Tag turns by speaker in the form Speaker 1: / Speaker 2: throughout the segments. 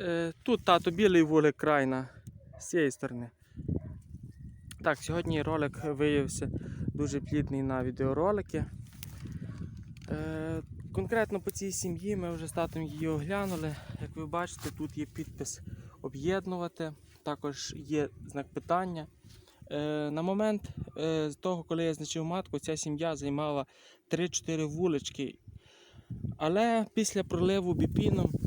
Speaker 1: Е, Тут тато білий вулик крайна з цієї сторони. Так, сьогодні ролик виявився дуже плідний на відеоролики. Е, Конкретно по цій сім'ї ми вже з татом її оглянули. Як ви бачите, тут є підпис об'єднувати, також є знак питання. Е, На момент того, коли я значив матку, ця сім'я займала 3-4 вулички. Але після проливу біпіном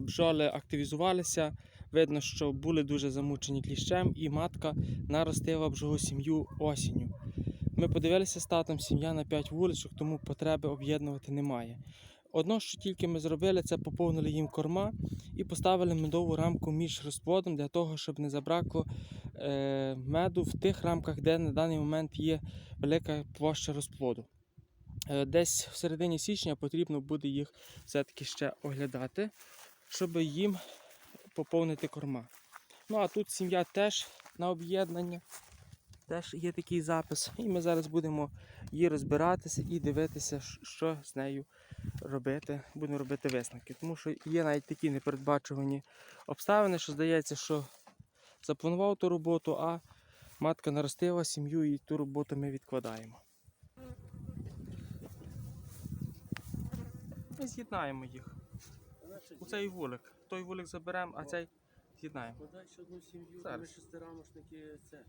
Speaker 1: бджоли активізувалися. Видно, що були дуже замучені кліщем, і матка наростила бджолу сім'ю осінню. Ми подивилися з татом сім'я на 5 вуличок, тому потреби об'єднувати немає. Одно, що тільки ми зробили, це поповнили їм корма і поставили медову рамку між розплодом для того, щоб не забракло е, меду в тих рамках, де на даний момент є велика площа розплоду. Е, Десь в середині січня потрібно буде їх все-таки ще оглядати, щоб їм поповнити корма. Ну а тут сім'я теж на об'єднання. Теж є такий запис. І ми зараз будемо її розбиратися і дивитися, що з нею робити. Будемо робити висновки. Тому що є навіть такі непередбачувані обставини, що здається, що запланував ту роботу, а матка наростила сім'ю і ту роботу ми відкладаємо. Ми з'єднаємо їх. У цей вулик. Той вулик заберемо, а цей з'єднаємо.
Speaker 2: Подай ще одну сім'ю,
Speaker 1: Зараз.
Speaker 2: ми шестирамошники це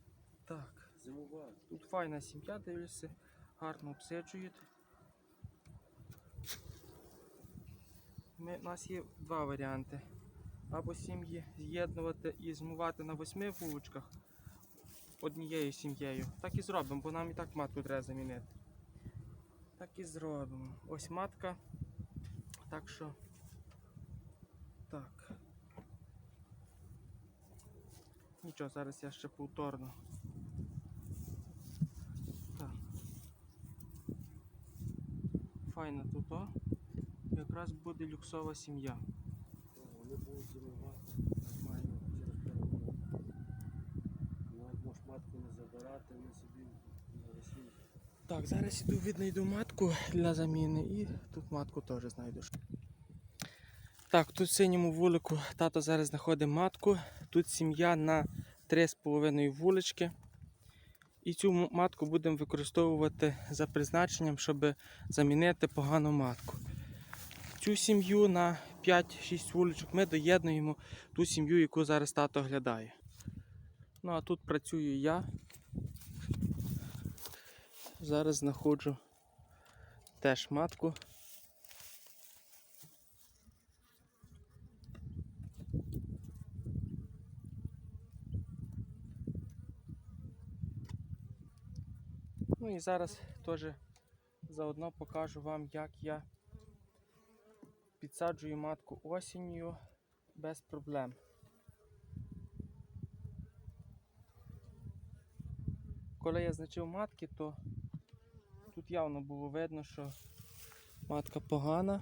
Speaker 1: Так.
Speaker 2: зимували.
Speaker 1: Тут файна сім'я, дивишся, гарно обсиджують. Ми, у нас є два варіанти. Або сім'ї з'єднувати і змувати на восьми вуличках однією сім'єю. Так і зробимо, бо нам і так матку треба замінити. Так і зробимо. Ось матка. Так що. Так. Нічого, зараз я ще повторно так. Файно тут, о. Якраз буде люксова сім'я.
Speaker 2: Вони будуть зимувати нормально через перемогу. Можеш матку не забирати, вони собі навесні.
Speaker 1: Так, зараз іду віднайду матку для заміни і тут матку теж знайдеш. Так, тут в синьому вулику тато зараз знаходить матку. Тут сім'я на 3,5 вулички. І цю матку будемо використовувати за призначенням, щоб замінити погану матку. Цю сім'ю на 5-6 вуличок ми доєднуємо ту сім'ю, яку зараз тато оглядає. Ну а тут працюю я. Зараз знаходжу теж матку. Ну і зараз теж заодно покажу вам, як я підсаджую матку осінню без проблем. Коли я значив матки, то тут явно було видно, що матка погана.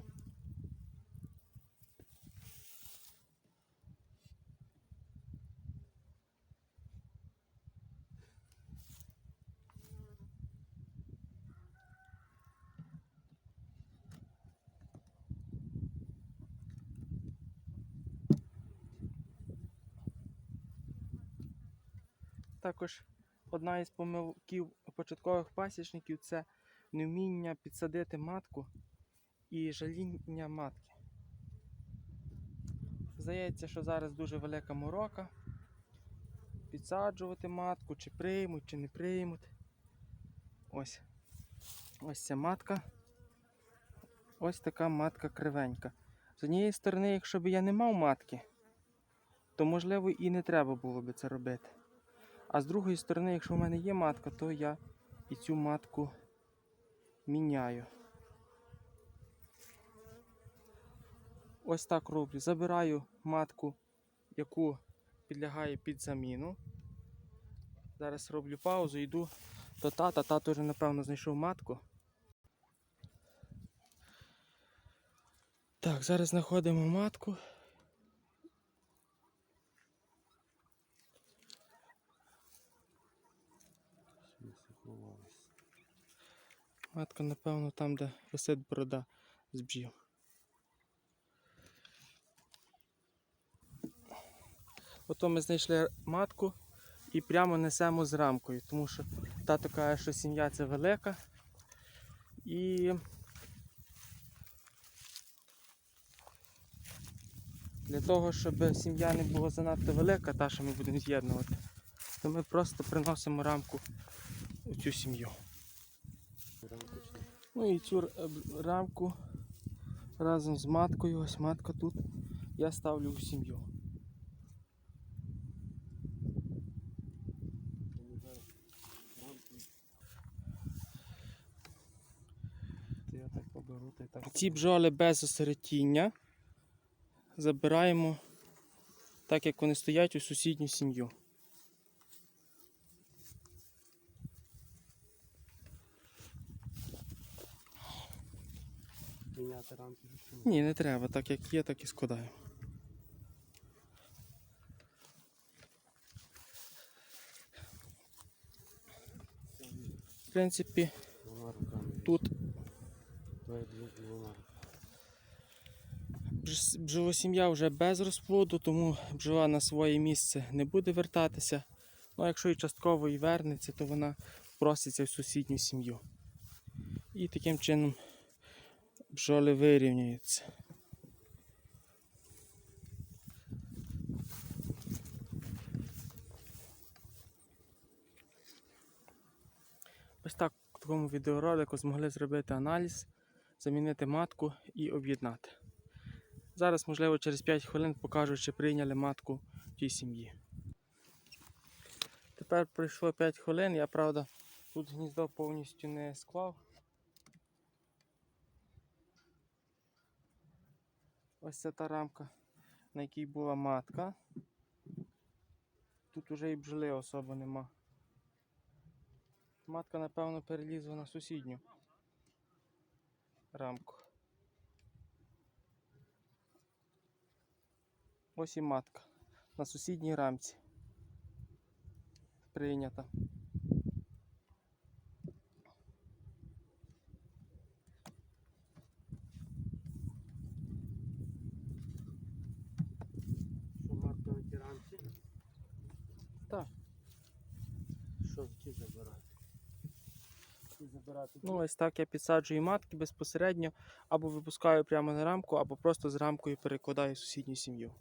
Speaker 1: Також одна із помилків початкових пасічників це невміння підсадити матку і жаління матки. Здається, що зараз дуже велика морока. Підсаджувати матку, чи приймуть, чи не приймуть. Ось. Ось ця матка. Ось така матка кривенька. З однієї сторони, якщо б я не мав матки, то можливо і не треба було би це робити. А з другої сторони, якщо в мене є матка, то я і цю матку міняю. Ось так роблю. Забираю матку, яку підлягає під заміну. Зараз роблю паузу, йду до тата. Тато вже, напевно, знайшов матку. Так, зараз знаходимо матку.
Speaker 2: Всі заховалися.
Speaker 1: Матка, напевно, там, де висить борода з бджіл. Ото ми знайшли матку і прямо несемо з рамкою, тому що тато каже, що сім'я це велика. І для того, щоб сім'я не була занадто велика, та що ми будемо з'єднувати, то ми просто приносимо рамку у цю сім'ю. Ну і цю рамку разом з маткою, ось матка тут, я ставлю у сім'ю. Ці бджоли без осередіння забираємо так, як вони стоять у сусідню сім'ю.
Speaker 2: Міняти рамки.
Speaker 1: Ні, не треба, так як є, так і складаємо. В принципі, тут бджолосім'я вже без розплоду, тому бджола на своє місце не буде вертатися. Ну, а якщо і частково і вернеться, то вона проситься в сусідню сім'ю. І таким чином бджоли вирівнюються. Ось так в такому відеоролику змогли зробити аналіз, замінити матку і об'єднати. Зараз, можливо, через 5 хвилин покажу, чи прийняли матку в тій сім'ї. Тепер пройшло 5 хвилин, я правда тут гніздо повністю не склав. Ось це та рамка, на якій була матка. Тут уже і бджоли особо нема. Матка, напевно, перелізла на сусідню рамку. Ось і матка на сусідній рамці. Прийнята.
Speaker 2: Що матка на тій рамці?
Speaker 1: Так.
Speaker 2: Що ті забирати? Ті забирати.
Speaker 1: Ну, ось так я підсаджую матки безпосередньо, або випускаю прямо на рамку, або просто з рамкою перекладаю в сусідню сім'ю.